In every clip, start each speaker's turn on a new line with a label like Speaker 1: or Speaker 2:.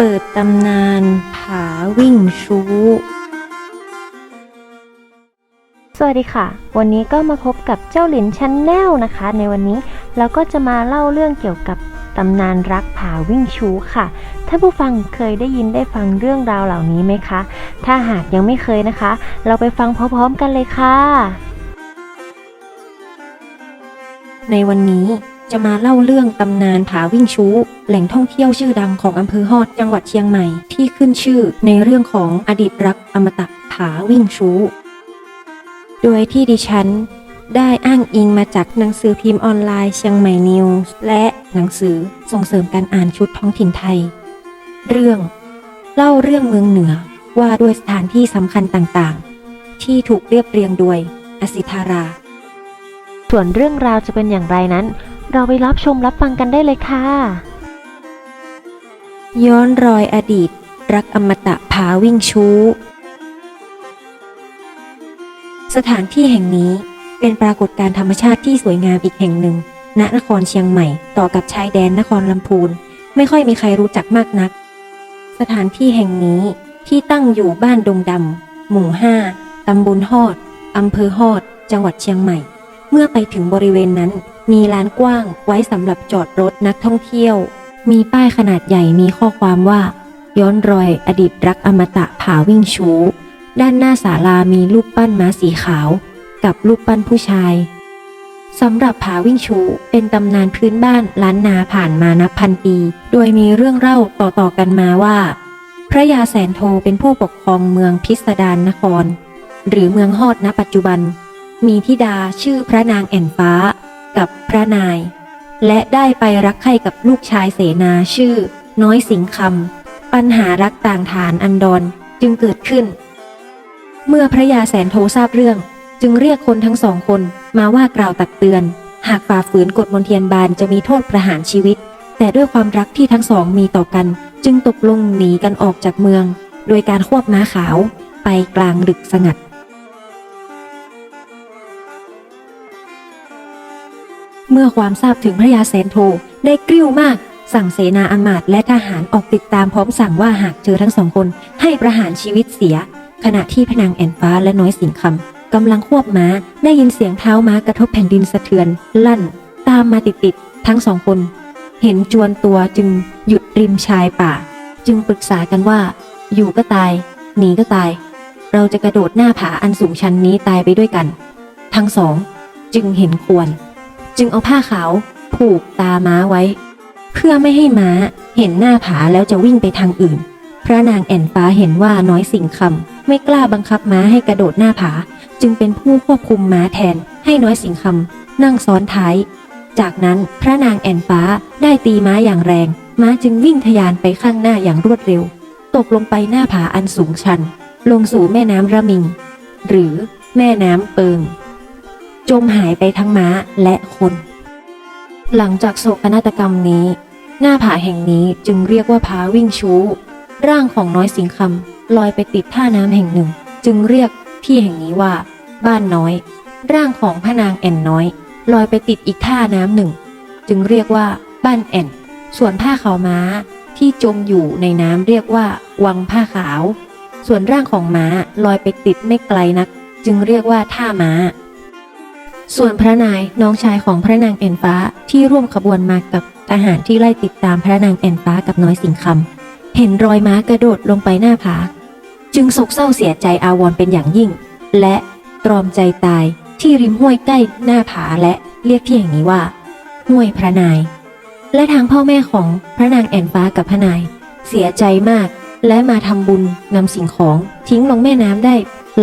Speaker 1: เปิดตำนานผาวิ่งชู้
Speaker 2: สวัสดีค่ะ วันนี้ก็มาพบกับเจ้าหลินชันแนลนะคะ ในวันนี้เราก็จะมาเล่าเรื่องเกี่ยวกับตำนานรักผาวิ่งชูค่ะ ถ้าผู้ฟังเคยได้ยินได้ฟังเรื่องราวเหล่านี้ไหมคะ ถ้าหากยังไม่เคยนะคะ เราไปฟังพร้อมๆกันเลยค่ะ
Speaker 1: ในวันนี้ จะมาเล่าเรื่องตำนานผาวิ่งชู้ แหล่งท่องเที่ยวชื่อดังของอำเภอฮอดจังหวัดเชียงใหม่ ที่ขึ้นชื่อในเรื่องของอดีตรักอมตะผาวิ่งชู้ โดยที่ดิฉันได้อ้างอิงมาจากหนังสือพิมพ์ออนไลน์เชียงใหม่นิวส์และหนังสือส่งเสริมการอ่านชุดท้องถิ่นไทย เรื่อง เล่าเรื่องเมืองเหนือว่าด้วยสถานที่สำคัญต่างๆ ที่ถูกเรียบเรียงโดยอสิธารา
Speaker 2: ส่วนเรื่องราวจะเป็นอย่างไรนั้น เราไปรับชมรับฟังกันได้เลยค่ะ
Speaker 1: ย้อนรอยอดีต รักอมตะผาวิ่งชู้ สถานที่แห่งนี้เป็นปรากฏการธรรมชาติที่สวยงามอีกแห่งหนึ่ง ณนครเชียงใหม่ ต่อกับชายแดนนครลำพูน ไม่ค่อยมีใครรู้จักมากนัก สถานที่แห่งนี้ที่ตั้งอยู่บ้านดงดำหมู่ห้าตำบลฮอดอำเภอฮอด จังหวัดเชียงใหม่ เมื่อไปถึงบริเวณนั้น มีลานกว้างไว้สำหรับจอดรถนักท่องเที่ยว มีป้ายขนาดใหญ่มีข้อความว่า ย้อนรอยอดีตรักอมตะผาวิ่งชูด้านหน้าศาลามีรูปปั้นม้าสีขาว กับรูปปั้นผู้ชายสำหรับผาวิ่งชูเป็นตำนานพื้นบ้านล้านนาผ่านมานับพันปี โดยมีเรื่องเล่าต่อๆกันมาว่า พระยาแสนโทเป็นผู้ปกครองเมืองพิสดารนคร หรือเมืองฮอดณปัจจุบัน มีธิดาชื่อพระนางแอ่นฟ้ากับพระนาย และได้ไปรักใคร่กับลูกชายเสนาชื่อ น้อยสิงคำปัญหารักต่างฐานอันดรจึงเกิดขึ้น เมื่อพระยาแสนโททราบเรื่อง จึงเรียกคนทั้งสองคนมาว่ากล่าวตักเตือน หากฝ่าฝืนกฎมนเทียนบานจะมีโทษประหารชีวิต แต่ด้วยความรักที่ทั้งสองมีต่อกัน จึงตกลงหนีกันออกจากเมือง โดยการควบม้าขาวไปกลางดึกสงัด เมื่อความทราบถึงพระยาแสนโทได้กริ้วมาก สั่งเสนาอำมาตและทหารออกติดตามพร้อมสั่งว่าหากเจอทั้งสองคนให้ประหารชีวิตเสีย ขณะที่พนางแอนฟ้าและน้อยสิงคำกำลังควบม้าได้ยินเสียงเท้าม้ากระทบแผ่นดินสะเทือน ลั่น ตามมาติดๆทั้งสองคน เห็นจวนตัวจึงหยุดริมชายป่า จึงปรึกษากันว่า อยู่ก็ตายหนีก็ตาย เราจะกระโดดหน้าผาอันสูงชันนี้ตายไปด้วยกัน ทั้งสอง จึงเห็นควร จึงเอาผ้าขาว ผูกตาม้าไว้ เพื่อไม่ให้ม้าเห็นหน้าผาแล้วจะวิ่งไปทางอื่น พระนางแอนฟ้าเห็นว่าน้อยสิ่งคำไม่กล้าบังคับม้าให้กระโดดหน้าผา จึงเป็นผู้ควบคุมม้าแทน ให้น้อยสิ่งคำนั่งซ้อนท้าย จากนั้นพระนางแอนฟ้าได้ตีม้าอย่างแรง ม้าจึงวิ่งทะยานไปข้างหน้าอย่างรวดเร็ว ตกลงไปหน้าผาอันสูงชัน ลงสู่แม่น้ำระมิง หรือแม่น้ำเปิง จมหายไปทั้งม้าและคน หลังจากโศกนาฏกรรมนี้ หน้าผาแห่งนี้จึงเรียกว่าผาวิ่งชู้ ร่างของน้อยสิงคำลอยไปติดท่าน้ำแห่งหนึ่ง จึงเรียกที่แห่งนี้ว่า บ้านน้อย ร่างของพระนางแอนน้อย ลอยไปติดอีกท่าน้ำหนึ่ง จึงเรียกว่าบ้านแอน ส่วนผ้าขาวม้าที่จมอยู่ในน้ำเรียกว่า วังผ้าขาว ส่วนร่างของม้าลอยไปติดไม่ไกลนัก จึงเรียกว่าท่าม้า ส่วนพระนายน้องชายของพระนางแอนฟ้าที่ร่วมขบวนมากับทหารที่ไล่ติดตามพระนางแอนฟ้ากับน้อยสิงคำเห็นรอยม้ากระโดดลงไปหน้าผา จึงโศกเศร้าเสียใจอาวรณ์เป็นอย่างยิ่ง และตรอมใจตายที่ริมห้วยใกล้หน้าผาและเรียกที่แห่งนี้ว่า ห้วยพระนาย และทางพ่อแม่ของพระนางแอนฟ้ากับพระนาย เสียใจมาก และมาทำบุญนำสิ่งของทิ้งลงแม่น้ำได้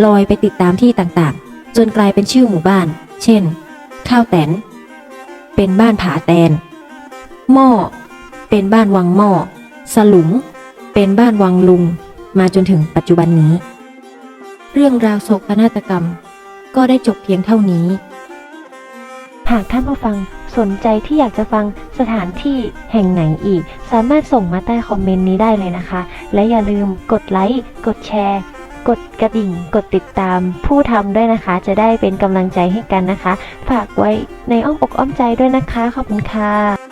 Speaker 1: ลอยไปติดตามที่ต่างๆ จนกลายเป็นชื่อหมู่บ้าน เช่น ข้าวแตน เป็นบ้านผาแตน หม้อ เป็นบ้านวังหม้อ สลุง เป็นบ้านวังลุง มาจนถึงปัจจุบันนี้ เรื่องราวโศกนาฏกรรม ก็ได้จบเพียงเท่านี้
Speaker 2: หากท่านผู้ฟังสนใจที่อยากจะฟังสถานที่แห่งไหนอีก สามารถส่งมาใต้คอมเมนต์นี้ได้เลยนะคะ และอย่าลืมกดไลค์ กดแชร์ กดกระดิ่งกดติดตามผู้ทำด้วยนะคะ จะได้เป็นกำลังใจให้กันนะคะ ฝากไว้ในอ้อมอกอ้อมใจด้วยนะคะ ขอบคุณค่ะ